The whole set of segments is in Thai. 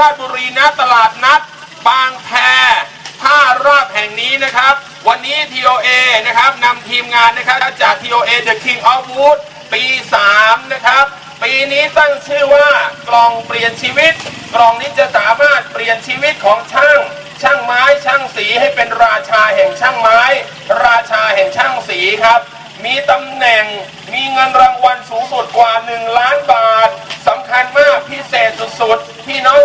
ราชบุรีณตลาดนัด บางแพท่าราบแห่งนี้นะครับ วันนี้ TOA นะครับนำทีมงานนะครับจาก TOA The King of Wood ปี 3 นะครับ ปีนี้ตั้งชื่อว่ากล่องเปลี่ยนชีวิต กล่องนี้จะสามารถเปลี่ยนชีวิตของช่าง ช่างไม้ช่างสีให้เป็นราชาแห่งช่างไม้ ราชาแห่งช่างสีครับ มีตำแหน่งมีเงินรางวัลสูงสุดกว่า 1 ล้านบาท สำคัญมากพิเศษสุดๆ พี่น้อง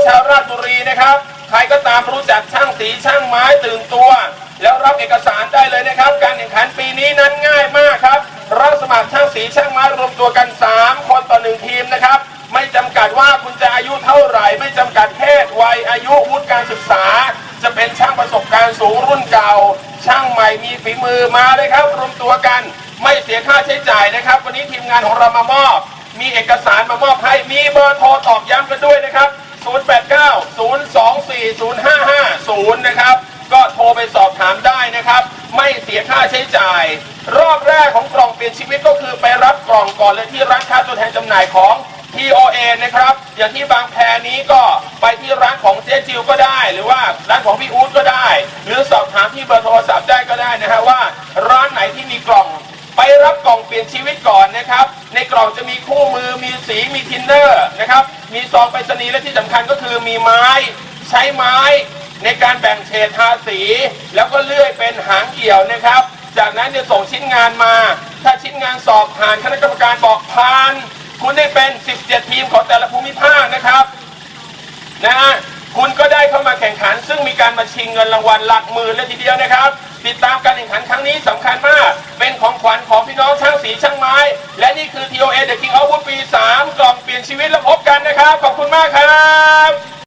ชบุรีนะครับ ใครก็ตามรู้จักช่างสีช่างไม้ตื่นตัว แล้วรับเอกสารได้เลยนะครับ การแข่งขันปีนี้นั้นง่ายมากครับรับสมัครช่างสีช่างไม้รวมตัวกัน 3 คนต่อหนึ่งทีมนะครับ ไม่จำกัดว่าคุณจะอายุเท่าไหร่ ไม่จำกัดเพศวัยอายุวุฒิการศึกษา จะเป็นช่างประสบการณ์สูงรุ่นเก่า ช่างใหม่มีฝีมือมาเลยครับ รวมตัวกันไม่เสียค่าใช้จ่ายนะครับ วันนี้ทีมงานของเรามามอบ มีเอกสารมามอบให้มีเบอร์โทรตอกย้ำกันด้วยนะครับ 089-024-0550 นะครับ ก็โทรไปสอบถามได้นะครับ ไม่เสียค่าใช้จ่าย รอบแรกของกล่องเปลี่ยนชีวิตก็คือไปรับกล่องก่อนเลยที่ร้านค้าตัวแทนจำหน่ายของ TOA นะครับ อย่างที่บางแพนี้ก็ไปที่ร้านของเจ๊จิวก็ได้ หรือว่าร้านของพี่อู๊ดก็ได้ หรือสอบถามที่เบอร์โทรศัพท์ได้ก็ได้นะฮะว่า ร้านไหนที่มีกล่อง รับกล่องเปลี่ยนชีวิตก่อนนะครับ ในกล่องจะมีคู่มือมีสีมีทินเนอร์นะครับ มีซองไปรษณีย์และที่สำคัญก็คือมีไม้ ใช้ไม้ในการแบ่งเฉดทาสี แล้วก็เลื่อยเป็นหางเกี่ยวนะครับ จากนั้นจะส่งชิ้นงานมา ถ้าชิ้นงานสอบผ่านคณะกรรมการบอกผ่าน คุณได้เป็น 17 ทีมของแต่ละภูมิภาคนะครับนะฮะ เข้ามาแข่งขัน ซึ่งมีการมาชิงเงินรางวัลหลักหมื่นเลยทีเดียวนะครับ ติดตามการแข่งขันครั้งนี้สำคัญมาก เป็นของขวัญของพี่น้องช่างสีช่างไม้ และนี่คือ TOA The King of Wood ปี3กล่องเปลี่ยนชีวิตแล้วพบกันนะครับ ขอบคุณมากครับ